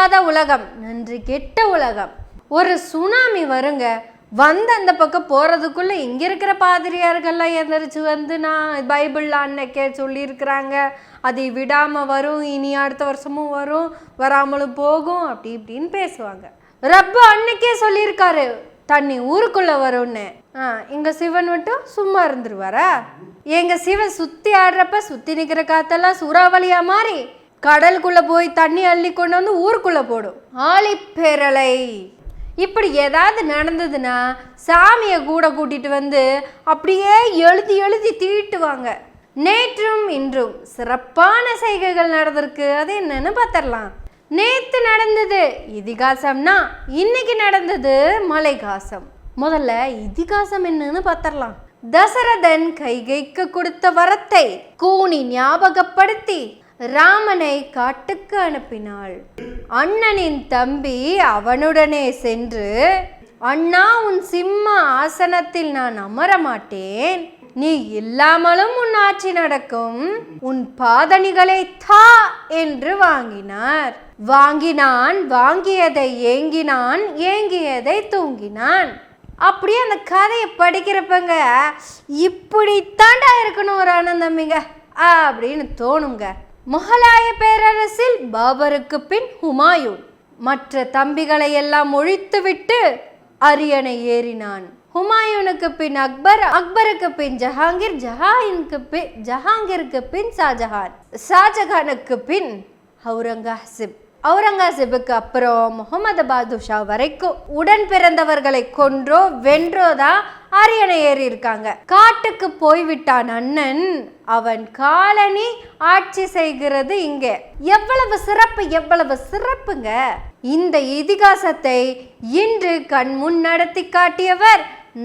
இல்லாத உலகம். நன்றி கெட்ட உலகம். ஒரு சுனாமி வருங்க. வந்து அந்த பக்கம் போகிறதுக்குள்ளே இங்கே இருக்கிற பாதிரியார்கள்லாம் எந்திரிச்சு வந்து நான் பைபிளில் அன்னைக்கே சொல்லியிருக்கிறாங்க. அதை விடாமல் வரும். இனி அடுத்த வருஷமும் வரும். வராமலும் போகும். அப்படி இப்படின்னு பேசுவாங்க. ரப்ப அன்னைக்கே சொல்லியிருக்காரு. தண்ணி ஊருக்குள்ளே வரும்னு. ஆ இங்கே சிவன் மட்டும் சும்மா இருந்துருவாரா? எங்கள் சிவன் சுற்றி ஆடுறப்ப சுற்றி நிற்கிற காத்தெல்லாம் சூறாவளியா மாறி கடலுக்குள்ளே போய் தண்ணி அள்ளி கொண்டு வந்து ஊருக்குள்ளே போடும். ஆழிப்பேரலை இப்படி ஏதாவது நடந்ததுன்னா சாமியை கூட கூட்டிட்டு வந்து அப்படியே எழுதி எழுதி தீட்டுவாங்க. நேற்றும் இன்றும் சிறப்பான செய்கைகள் நடந்திருக்கு. அது என்னன்னு பார்த்துடலாம். நேற்று நடந்தது இதிகாசம்னா இன்னைக்கு நடந்தது மலைகாசம். முதல்ல இதிகாசம் என்னன்னு பார்த்துடலாம். தசரதன் கைகைக்கு கொடுத்த வரத்தை கூனி ஞாபகப்படுத்தி ராமனை காட்டுக்கு அனுப்பினாள். அண்ணனின் தம்பி அவனுடனே சென்று அண்ணா உன் சிம்ம ஆசனத்தில் நான் அமர மாட்டேன் நீ இல்லாமலும் உன் ஆட்சி நடக்கும். உன் பாதணிகளை தா என்று வாங்கினார். வாங்கினான் வாங்கியதை ஏங்கினான் ஏங்கியதை தூங்கினான். அப்படியே அந்த கதையை படிக்கிறப்பங்க இப்படித்தாண்டா இருக்கணும் ஒரு ஆனந்தமிங்க அப்படின்னு தோணுங்க முகலாய பேரரசில் பாபருக்கு பின் ஹுமாயூன். மற்ற தம்பிகளை எல்லாம் ஒழித்துவிட்டு அரியணை ஏறினான். ஹுமாயூனுக்கு பின் அக்பர் அக்பருக்கு பின் ஜஹாங்கீர் ஜஹாயினுக்கு பின் ஜஹாங்கீருக்கு பின் ஷாஜஹான். ஷாஜஹானுக்கு பின் அவுரங்கசீப் அவுரங்கசீபுக்கு அப்புறம் முகமது பாதுஷா வரைக்கும் உடன் பிறந்தவர்களை கொன்றோ வென்றோ தான் அரியணை ஏறி இருக்காங்க. காட்டுக்கு போய்விட்டான் அண்ணன். அவன் காலனி ஆட்சி செய்கிறது இங்கே. எவ்வளவு சிறப்பு எவ்வளவு சிறப்புங்க. இந்த இதிகாசத்தை இன்று கண் முன் நடத்தி காட்டியவர்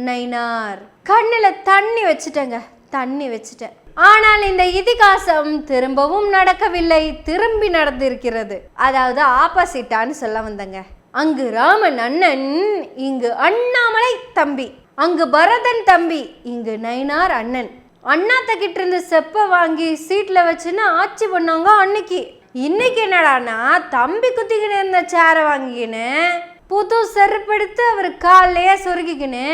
நைனார். கண்ணில் தண்ணி வச்சுட்டேங்க தண்ணி வச்சுட்டேன். ஆனால் இந்த இதிகாசம் திரும்பவும் நடக்கவில்லை திரும்பி நடந்திருக்கிறது. அதாவது ஆப்போசிட்டான்னு சொல்ல வந்தங்க. அங்கு ராமன் அண்ணன் இங்கு அண்ணாமலை தம்பி. அங்கு பரதன் தம்பி இங்கு நயனார் அண்ணன். அண்ணாத்த கிட்ட இருந்து செப்ப வாங்கி சீட்ல வச்சுன்னு ஆட்சி பண்ணாங்க அன்னைக்கு. இன்னைக்கு என்னடான்னா தம்பி குத்திக்கின்னு இருந்த சேரை வாங்கிக்கின்னு புது செருப்படுத்து அவர் காலையே சொருகிக்கின்னு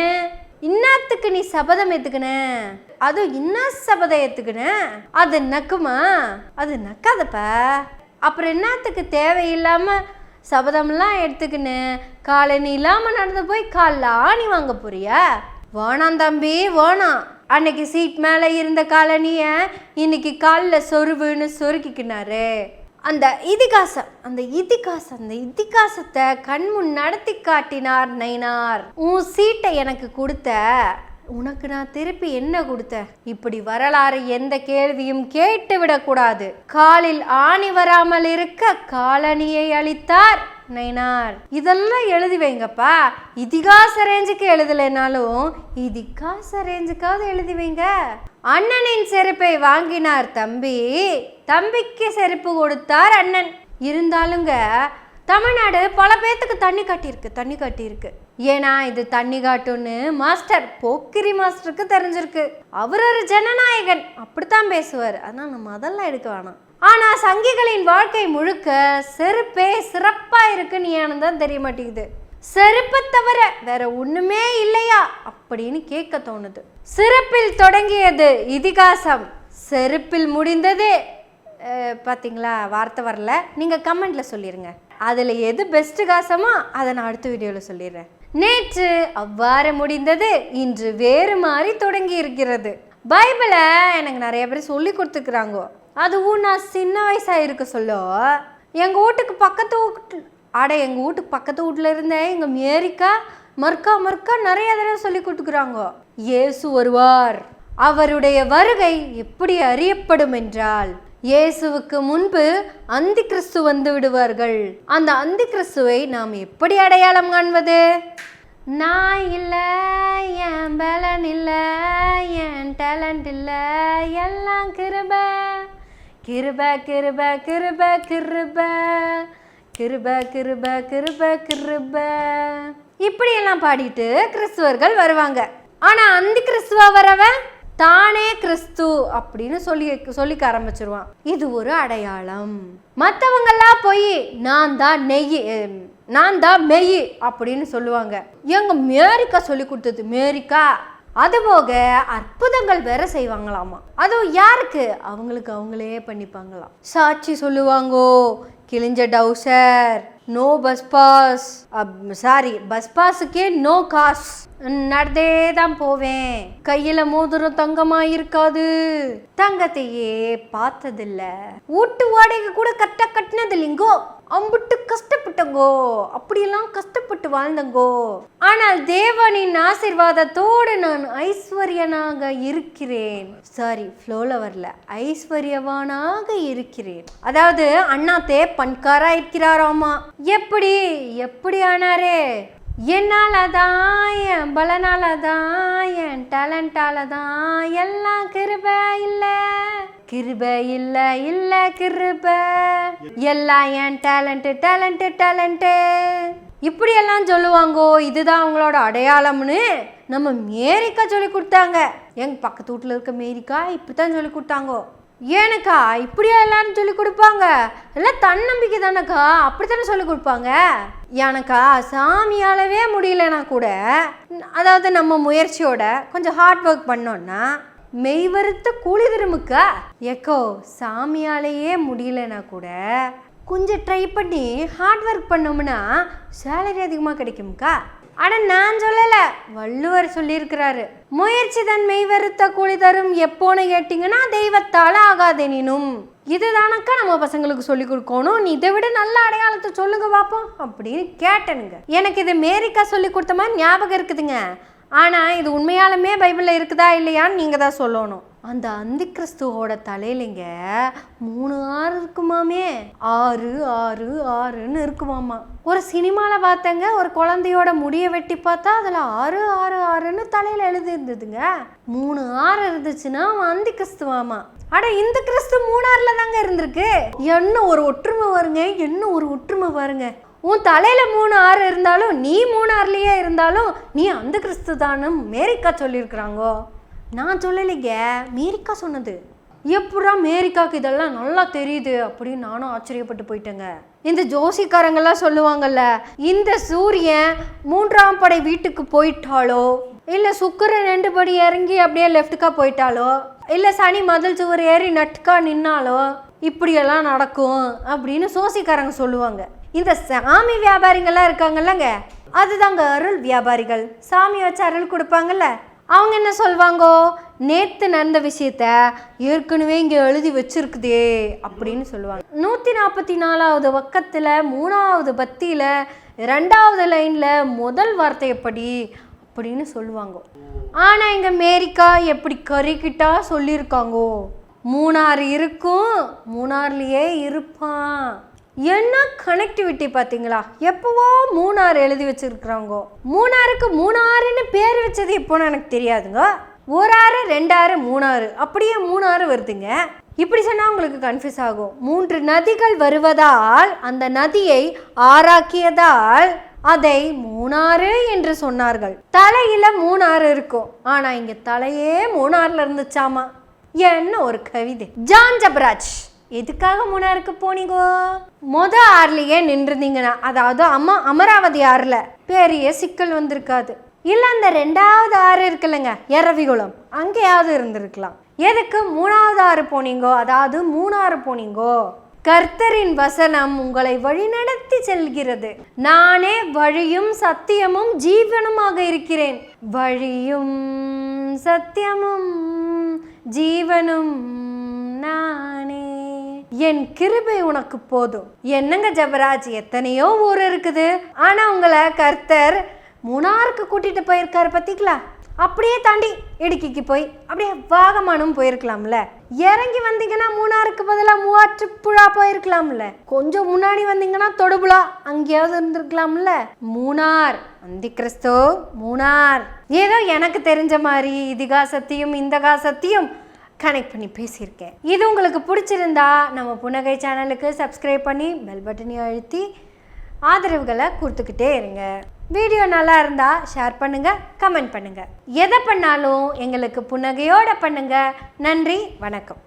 இன்னாத்துக்கு நீ சபதம் ஏத்துக்கின? அதுவும் இன்னா சபதம் அது நக்குமா? அது நக்காதப்பா. அப்புறம் என்னத்துக்கு தேவையில்லாம சபதம்லாம் எடுத்துக்கின்னு? காலனி இல்லாமல் இல்லாம நடந்து போய் காலில் ஆணி வாங்க போறியா? வேணாம் தம்பி வேணாம். அன்னைக்கு சீட் மேலே இருந்த காலனிய இன்னைக்கு காலில் சொருவுன்னு சொருக்கிக்கினாரு. அந்த இதிகாசம் அந்த இதிகாசம் அந்த இதிகாசத்தை கண்முன் நடத்தி காட்டினார் நைனார் உன் சீட்டை எனக்கு கொடுத்த உனக்கு நான் திருப்பி என்ன கொடுத்தேன் இப்படி வரலாறு எந்த கேள்வியும் கேட்டு விடக்கூடாது. காலில் ஆணி வராமல் இருக்க காலணியை அளித்தார் நைனார் இதெல்லாம் எழுதி வைங்கப்பா. இதிகாச ரேஞ்சுக்கு எழுதலைனாலும் இதிகாச ரேஞ்சுக்காவது எழுதி வைங்க. அண்ணனின் செருப்பை வாங்கினார் தம்பி. தம்பிக்கு செருப்பு கொடுத்தார் அண்ணன். இருந்தாலுங்க தமிழ்நாடு பல பேர்த்துக்கு தண்ணி கட்டியிருக்கு தண்ணி கட்டியிருக்கு. ஏன்னா இது தண்ணி காட்டுன்னு மாஸ்டர் போக்கிரி மாஸ்டருக்கு தெரிஞ்சிருக்கு. அவர் ஒரு ஜனநாயகன். அப்படித்தான் பேசுவார். ஆனால் நம்ம அதெல்லாம் எடுக்க வேணாம். ஆனால் சங்கிகளின் வாழ்க்கை முழுக்க செருப்பே சிறப்பாக இருக்குன்னு ஏன்னு தான் தெரிய மாட்டேங்குது. செருப்பை தவிர வேற ஒண்ணுமே இல்லையா? அப்படின்னு கேட்க தோணுது. சிறப்பில் தொடங்கியது இதிகாசம். செருப்பில் முடிந்தது பார்த்தீங்களா வார்த்தை வரல. நீங்கள் கமெண்டில் சொல்லிடுங்க அதில் எது பெஸ்ட் காசமோ அதை நான் அடுத்த வீடியோவில் சொல்லிடுறேன். நேற்று அவ்வாறு முடிந்தது இன்று வேறு மாதிரி தொடங்கி இருக்கிறது. பைபிளை எனக்கு நிறைய பேர் சொல்லி கொடுத்துக்கிறாங்க அதுவும் நான் சின்ன வயசாக இருக்க சொல்ல எங்கள் வீட்டுக்கு பக்கத்து வீட்டு அட எங்கள் வீட்டுக்கு பக்கத்து வீட்டில் இருந்தேன் எங்கள் மேரிக்கா மர்க்கா மறுக்கா நிறைய தடவை சொல்லி கொடுத்துக்கிறாங்க இயேசு வருவார். அவருடைய வருகை எப்படி அறியப்படும் என்றால் இயேசுவுக்கு முன்பு அந்தி கிறிஸ்து வந்து விடுவார்கள். அந்த அந்தி கிறிஸ்துவை நாம் எப்படி அடையாளம் காண்பது? நான் இல்லை என் பலன் இல்லை என் டேலண்ட் இல்லை எல்லாம் கிருப. கிருப கிருப கிருப கிருப. கிருப கிருப கிருப கிருப. இப்படியெல்லாம் பாடிட்டு கிறிஸ்துவர்கள் வருவாங்க. ஆனால் அந்த கிறிஸ்துவா வரவன் தானே கிறிஸ்து அப்படின்னு சொல்லி சொல்லிக்க ஆரம்பிச்சிருவான். இது ஒரு அடையாளம். மற்றவங்கெல்லாம் போய் நான் தான் நெய் நான் தான் மெய் அப்படின்னு சொல்லுவாங்க. எங்க மேரிக்கா சொல்லி கொடுத்தது மேரிக்கா. அதுபோக அற்புதங்கள் வேற செய்வாங்களாமா. அதுவும் யாருக்கு? அவங்களுக்கு அவங்களே பண்ணிப்பாங்களாம். சாட்சி சொல்லுவாங்கோ கிழிஞ்ச trouser no bus pass sorry bus பாஸுக்கே no cash நடந்தே தான் போவேன். கையில மோதிரம் தங்கமா இருக்காது தங்கத்தையே பார்த்ததில்ல. வீட்டு வாடகை கூட கட்ட கட்டினது இல்லைங்கோ அம்புட்டு கஷ்டப்பட்டங்கோ அப்படியெல்லாம் கஷ்டப்பட்டு வாழ்ந்தங்கோ. ஆனால் தேவனின் ஆசிர்வாதத்தோடு நான் ஐஸ்வர்யனாக இருக்கிறேன். சாரி ஃப்ளோல வரல. ஐஸ்வர்யவானாக இருக்கிறேன். அதாவது அண்ணாத்தே பண்காரா இருக்கிறாராமா? எப்படி எப்படி ஆனாரே? என்னால் தான் என் பலனால் தான் என் டேலண்டால் தான் எல்லாம் கிருப இல்லை. கிருப இல்ல இல்ல கிருப. எல்லாம் என் டேலண்ட் டேலண்ட் டேலண்ட் இப்படி எல்லாம் சொல்லுவாங்கோ இதுதான் அவங்களோட அடையாளம்னு நம்ம மேரிக்கா சொல்லி கொடுத்தாங்க. எங்க பக்கத்து வீட்டில் இருக்க மேரிக்கா இப்படி தான் சொல்லி கொடுத்தாங்கோ. ஏனக்கா இப்படியா எல்லாரும் சொல்லி கொடுப்பாங்க? எல்லாம் தன்னம்பிக்கை தானக்கா? அப்படித்தானே சொல்லி கொடுப்பாங்க? எனக்கா சாமியாலவே முடியலனா கூட அதாவது நம்ம முயற்சியோட கொஞ்சம் ஹார்ட் ஒர்க் பண்ணோன்னா மெய்வருத்த கூலி திரும்புக்கா ஏக்கோ சாமியாலேயே முடியலனா கூட கொஞ்சம் ட்ரை பண்ணி ஹார்ட் ஒர்க் பண்ணோம்னா சேலரி அதிகமாக கிடைக்கும்க்கா? அட நான் சொல்லலை வள்ளுவர் சொல்லியிருக்கிறாரு. முயற்சி தன் மெய்வருத்த கூலி தரும் எப்போன்னு கேட்டிங்கன்னா தெய்வத்தால் ஆகாதெனினும். இதுதானக்கா நம்ம பசங்களுக்கு சொல்லி கொடுக்கணும் நீ இதை விட நல்ல அடையாளத்தை சொல்லுங்க பார்ப்போம் அப்படின்னு கேட்டனுங்க. எனக்கு இது மேரிக்கா சொல்லி கொடுத்த மாதிரி ஞாபகம் இருக்குதுங்க. ஆனால் இது உண்மையாலுமே பைபிளில் இருக்குதா இல்லையான்னு நீங்கள் தான் சொல்லணும். அந்த அந்தி கிறிஸ்துவோட தலையிலங்க மூணு ஆறு இருக்குமாமே? ஆறு ஆறு ஆறுன்னு இருக்குமாமா. ஒரு சினிமாவில் பார்த்தங்க ஒரு குழந்தையோட முடியை வெட்டி பார்த்தா அதில் ஆறு ஆறு ஆறுன்னு தலையில் எழுதி இருந்ததுங்க மூணு ஆறு இருந்துச்சுன்னா அவன் அந்தி கிறிஸ்துவாமா அட இந்த கிறிஸ்து மூணாறுல தாங்க இருந்திருக்கு. என்ன ஒரு ஒற்றுமை வருங்க என்ன ஒரு ஒற்றுமை பாருங்க உன் தலையில் மூணு ஆறு இருந்தாலும் நீ மூணு ஆறுலயே இருந்தாலும் நீ அந்த கிறிஸ்து தானு மேரிக்கா சொல்லியிருக்கிறாங்கோ. நான் சொல்லலைங்க மேரிக்கா சொன்னது. எப்படா மேரிக்காவுக்கு இதெல்லாம் நல்லா தெரியுது அப்படின்னு நானும் ஆச்சரியப்பட்டு போயிட்டேங்க. இந்த ஜோசிக்காரங்கெல்லாம் சொல்லுவாங்கல்ல இந்த சூரியன் மூன்றாம் படை வீட்டுக்கு போயிட்டாலோ இல்லை சுக்கரன் ரெண்டு படி இறங்கி அப்படியே லெஃப்ட்டுக்காக போயிட்டாலோ இல்லை சனி மதில் சுவர் ஏறி நட்டுக்கா நின்னாலோ இப்படியெல்லாம் நடக்கும் அப்படின்னு சோசிக்காரங்க சொல்லுவாங்க. இந்த சாமி வியாபாரிங்கள்லாம் இருக்காங்கல்லங்க. அதுதாங்க அருள் வியாபாரிகள். சாமி வச்சு அருள் கொடுப்பாங்கல்ல. அவங்க என்ன சொல்வாங்கோ? நேத்து நடந்த விஷயத்த ஏற்கனவே இங்கே எழுதி வச்சிருக்குதே அப்படின்னு சொல்லுவாங்க. நூற்றி நாற்பத்தி நாலாவது பக்கத்தில் மூணாவது பத்தியில் ரெண்டாவது லைனில் முதல் வார்த்தையப்படி அப்படின்னு சொல்லுவாங்க. ஆனால் இங்கே மேரிக்கா எப்படி கறிக்கிட்டா சொல்லியிருக்காங்கோ? மூணாறு இருக்கும் மூணாறுலயே இருப்பான். என்ன கனெக்டிவிட்டி பார்த்தீங்களா? எப்போவோ மூணாறு எழுதி வச்சிருக்கிறாங்க மூணாறுக்கு மூணாறுன்னு பேர் வச்சது எப்போன்னு எனக்கு தெரியாதுங்க. ஒரு ஆறு ரெண்டாறு மூணாறு. அப்படியே மூணாறு வருதுங்க. இப்படி சொன்னால் உங்களுக்கு கன்ஃபியூஸ் ஆகும். மூன்று நதிகள் வருவதால் அந்த நதியை ஆறாக்கியதால் அதை மூணாறு என்று சொன்னார்கள். தலையில மூணாறு இருக்கும். ஆனா இங்க தலையே மூணாறுல இருந்துச்சாமா? என்ன ஒரு கவிதை. ஜான் ஜபராஜ். எதுக்காக மூணாருக்கு போனீங்க? மொத ஆறுலயே நின்றுருந்தீங்கன்னா அதாவது அம்மா அமராவதி ஆறுல பெரிய சிக்கல் வந்திருக்காது. இல்ல அந்த ரெண்டாவது ஆறு இருக்குல்லங்க எரவிகுளம் அங்கேயாவது இருந்திருக்கலாம். எதுக்கு மூணாவது ஆறு போனீங்கோ? அதாவது மூணாறு போனீங்கோ? கர்த்தரின் வசனம் உங்களை வழிநடத்தி செல்கிறது. நானே வழியும் சத்தியமும் ஜீவனுமாக இருக்கிறேன். வழியும் சத்தியமும் ஜீவனும் நானே என் கிருபை உனக்கு போதும். என்னங்க ஜபராஜ் எத்தனையோ ஊர் இருக்குது. ஆனா உங்களை கர்த்தர் மூணாருக்கு கூட்டிட்டு போயிருக்காரு பத்திங்களா? அப்படியே தாண்டி இடுக்கிக்கு போய் அப்படியே வாகமானும் போயிருக்கலாம்ல. இறங்கி வந்தீங்கன்னா மூணாருக்கு பதிலாக மூவாற்றுப்புழா போயிருக்கலாம்ல. கொஞ்சம் முன்னாடி வந்தீங்கன்னா தொடுபுழா அங்கேயாவது இருந்திருக்கலாம்ல. மூணார் அந்தி கிறிஸ்தோ மூணார். ஏதோ எனக்கு தெரிஞ்ச மாதிரி இதிகாசத்தையும் இந்த காசத்தையும் கனெக்ட் பண்ணி பேசியிருக்கேன். இது உங்களுக்கு பிடிச்சிருந்தா நம்ம புன்னகை சேனலுக்கு சப்ஸ்கிரைப் பண்ணி பெல் பட்டனையும் அழுத்தி ஆதரவுகளை கொடுத்துக்கிட்டே இருங்க. வீடியோ நல்லா இருந்தால் ஷேர் பண்ணுங்கள் கமெண்ட் பண்ணுங்கள் எதை பண்ணாலும் எங்களுக்கு புன்னகையோடு பண்ணுங்கள் நன்றி வணக்கம்.